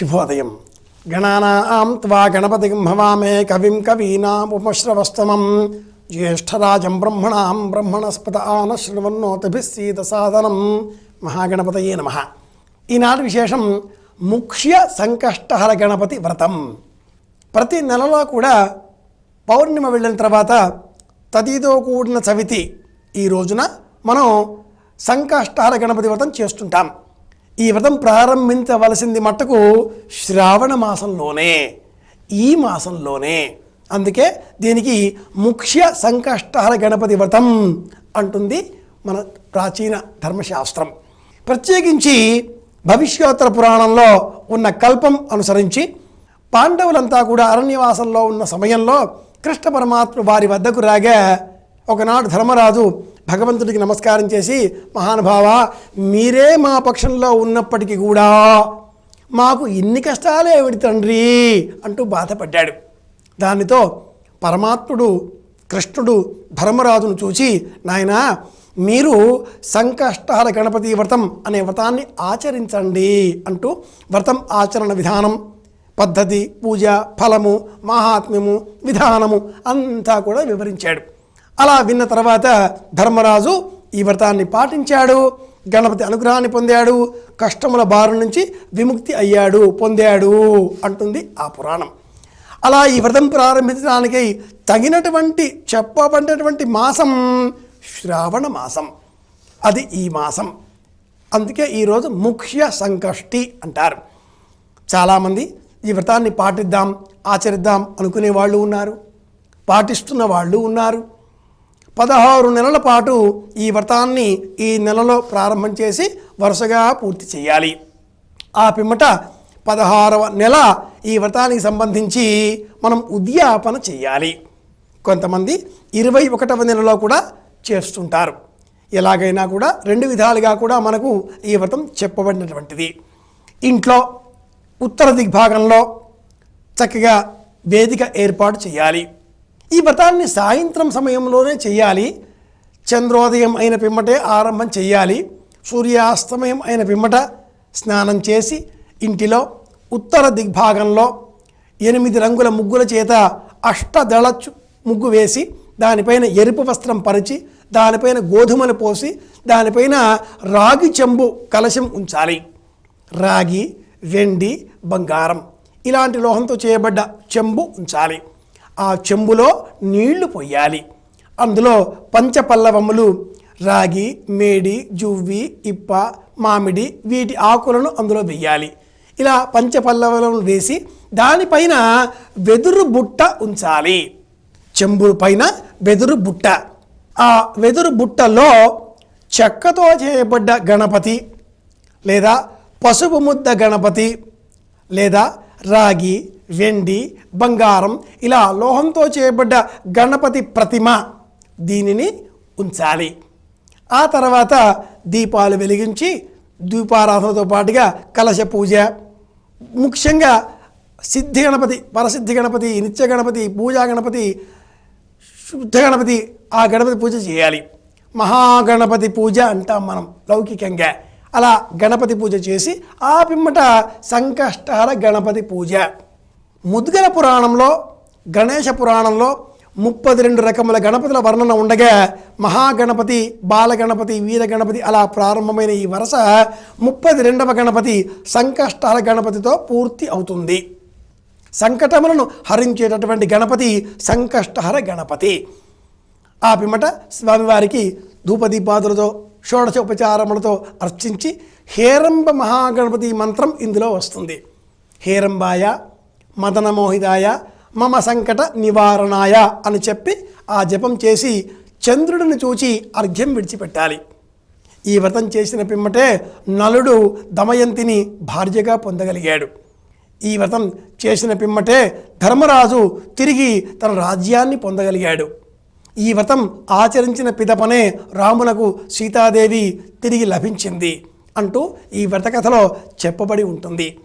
శుభోదయం గణానాం త్వా గణపతిం భవామే కవిం కవీనాముపశ్రవస్తమం. జ్యేష్ఠరాజం బ్రహ్మణాం బ్రహ్మణస్పత ఆన శృణవన్నోతిభిస్సీత సాధనం. మహాగణపతయే నమ. ఈనాటి విశేషం ముఖ్య సంకష్టహర గణపతి వ్రతం. ప్రతి నెలలో కూడా పౌర్ణిమ వెళ్ళిన తర్వాత తదితో కూడిన చవితి. ఈ రోజున మనం సంకష్టహర గణపతి వ్రతం చేస్తుంటాం. ఈ వ్రతం ప్రారంభించవలసింది మట్టుకు శ్రావణ మాసంలోనే ఈ మాసంలోనే. అందుకే దీనికి ముఖ్య సంకష్టహర గణపతి వ్రతం అంటుంది మన ప్రాచీన ధర్మశాస్త్రం. ప్రత్యేకించి భవిష్యోత్తర పురాణంలో ఉన్న కల్పం అనుసరించి పాండవులంతా కూడా అరణ్యవాసంలో ఉన్న సమయంలో కృష్ణ పరమాత్మ వారి వద్దకు రాగా ఒకనాడు ధర్మరాజు భగవంతుడికి నమస్కారం చేసి మహానుభావ మీరే మా పక్షంలో ఉన్నప్పటికీ కూడా మాకు ఇన్ని కష్టాలు ఏమిటి తండ్రి? అంటూ బాధపడ్డాడు. దానితో పరమాత్ముడు కృష్ణుడు ధర్మరాజును చూచి నాయన మీరు సంకష్టాల గణపతి వ్రతం అనే వ్రతాన్ని ఆచరించండి అంటూ వ్రతం ఆచరణ విధానం పద్ధతి పూజ ఫలము మహాత్మ్యము విధానము అంతా కూడా వివరించాడు. అలా విన్న తర్వాత ధర్మరాజు ఈ వ్రతాన్ని పాటించాడు గణపతి అనుగ్రహాన్ని పొందాడు కష్టముల బారు నుంచి విముక్తి అయ్యాడు పొందాడు అంటుంది ఆ పురాణం. అలా ఈ వ్రతం ప్రారంభించడానికి తగినటువంటి చెప్పబడినటువంటి మాసం శ్రావణ మాసం. అది ఈ మాసం. అందుకే ఈరోజు ముఖ్య సంకష్టి అంటారు. చాలామంది ఈ వ్రతాన్ని పాటిద్దాం ఆచరిద్దాం అనుకునే వాళ్ళు ఉన్నారు. పాటిస్తున్న వాళ్ళు ఉన్నారు. పదహారు నెలల పాటు ఈ వ్రతాన్ని ఈ నెలలో ప్రారంభం చేసి వరుసగా పూర్తి చేయాలి. ఆ పిమ్మట పదహారవ నెల ఈ వ్రతానికి సంబంధించి మనం ఉద్యాపన చేయాలి. కొంతమంది ఇరవై ఒకటవ నెలలో కూడా చేస్తుంటారు. ఎలాగైనా కూడా రెండు విధాలుగా కూడా మనకు ఈ వ్రతం చెప్పబడినటువంటిది. ఇంట్లో ఉత్తర దిగ్భాగంలో చక్కగా వేదిక ఏర్పాటు చేయాలి. ఈ వ్రతాన్ని సాయంత్రం సమయంలోనే చేయాలి చంద్రోదయం అయిన పిమ్మటే ఆరంభం చేయాలి సూర్యాస్తమయం అయిన పిమ్మట స్నానం చేసి ఇంటిలో ఉత్తర దిగ్భాగంలో ఎనిమిది రంగుల ముగ్గుల చేత అష్టదళచ్చు ముగ్గు వేసి దానిపైన ఎరుపు వస్త్రం పరిచి దానిపైన గోధుమలు పోసి దానిపైన రాగి చెంబు కలశం ఉంచాలి. రాగి వెండి బంగారం ఇలాంటి లోహంతో చేయబడ్డ చెంబు ఉంచాలి. ఆ చెంబులో నీళ్ళు పొయ్యాలి అందులో పంచపల్లవములు రాగి మేడి జువ్వి ఇప్ప మామిడి వీటి ఆకులను అందులో వెయ్యాలి. ఇలా పంచపల్లవలను వేసి దానిపైన వెదురు బుట్ట ఉంచాలి. చెంబు పైన వెదురు బుట్ట. ఆ వెదురు బుట్టలో చెక్కతో చేయబడ్డ గణపతి లేదా పసుపు ముద్ద గణపతి లేదా రాగి వెండి బంగారం ఇలా లోహంతో చేయబడ్డ గణపతి ప్రతిమ దీనిని ఉంచాలి. ఆ తర్వాత దీపాలు వెలిగించి దీపారాధనతో పాటుగా కలశ పూజ ముఖ్యంగా సిద్ధి గణపతి పరసిద్ధి గణపతి నిత్య గణపతి పూజా గణపతి శుద్ధ గణపతి ఆ గణపతి పూజ చేయాలి. మహాగణపతి పూజ అంటాం మనం లౌకికంగా. అలా గణపతి పూజ చేసి ఆ పిమ్మట సంకష్టహర గణపతి పూజ. ముద్గల పురాణంలో గణేశ పురాణంలో ముప్పది రెండు రకముల గణపతుల వర్ణన ఉండగా మహాగణపతి బాలగణపతి వీరగణపతి అలా ప్రారంభమైన ఈ వరుస ముప్పది రెండవ గణపతి సంకష్టాల గణపతితో పూర్తి అవుతుంది. సంకటములను హరించేటటువంటి గణపతి సంకష్టహర గణపతి. ఆ పిమ్మట స్వామివారికి ధూపదీపాదులతో షోడశోపచారములతో అర్చించి హేరంబ మహాగణపతి మంత్రం ఇందులో వస్తుంది. హేరంబాయ మదనమోహిదాయ మమ సంకట నివారణాయ అని చెప్పి ఆ జపం చేసి చంద్రుడిని చూచి అర్ఘ్యం విడిచిపెట్టాలి. ఈ వ్రతం చేసిన పిమ్మటే నలుడు దమయంతిని భార్యగా పొందగలిగాడు. ఈ వ్రతం చేసిన పిమ్మటే ధర్మరాజు తిరిగి తన రాజ్యాన్ని పొందగలిగాడు. ఈ వ్రతం ఆచరించిన పిదపనే రామునకు సీతాదేవి తిరిగి లభించింది అంటూ ఈ వ్రతకథలో చెప్పబడి ఉంటుంది.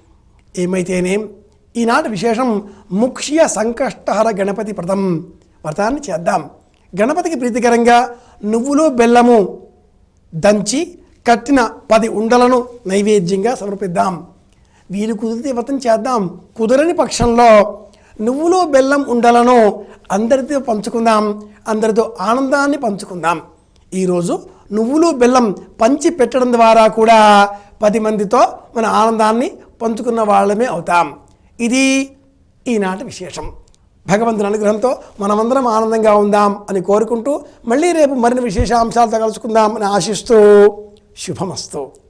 ఏమైతేనేం? ఈనాటి విశేషం ముఖ్య సంకష్టహర గణపతి వ్రతం. వ్రతాన్ని చేద్దాం. గణపతికి ప్రీతికరంగా నువ్వులు బెల్లము దంచి కట్టిన పది ఉండలను నైవేద్యంగా సమర్పిద్దాం. వీలు కుదిరితే వ్రతం చేద్దాం. కుదరని పక్షంలో నువ్వులు బెల్లం ఉండలను అందరితో పంచుకుందాం అందరితో ఆనందాన్ని పంచుకుందాం. ఈరోజు నువ్వులు బెల్లం పంచి పెట్టడం ద్వారా కూడా పది మందితో మన ఆనందాన్ని పంచుకున్న వాళ్ళమే అవుతాం. ఇది ఈనాటి విశేషం. భగవంతుని అనుగ్రహంతో మనమందరం ఆనందంగా ఉందాం అని కోరుకుంటూ మళ్ళీ రేపు మరిన్ని విశేషాంశాలతో కలుసుకుందాం అని ఆశిస్తూ శుభమస్తు.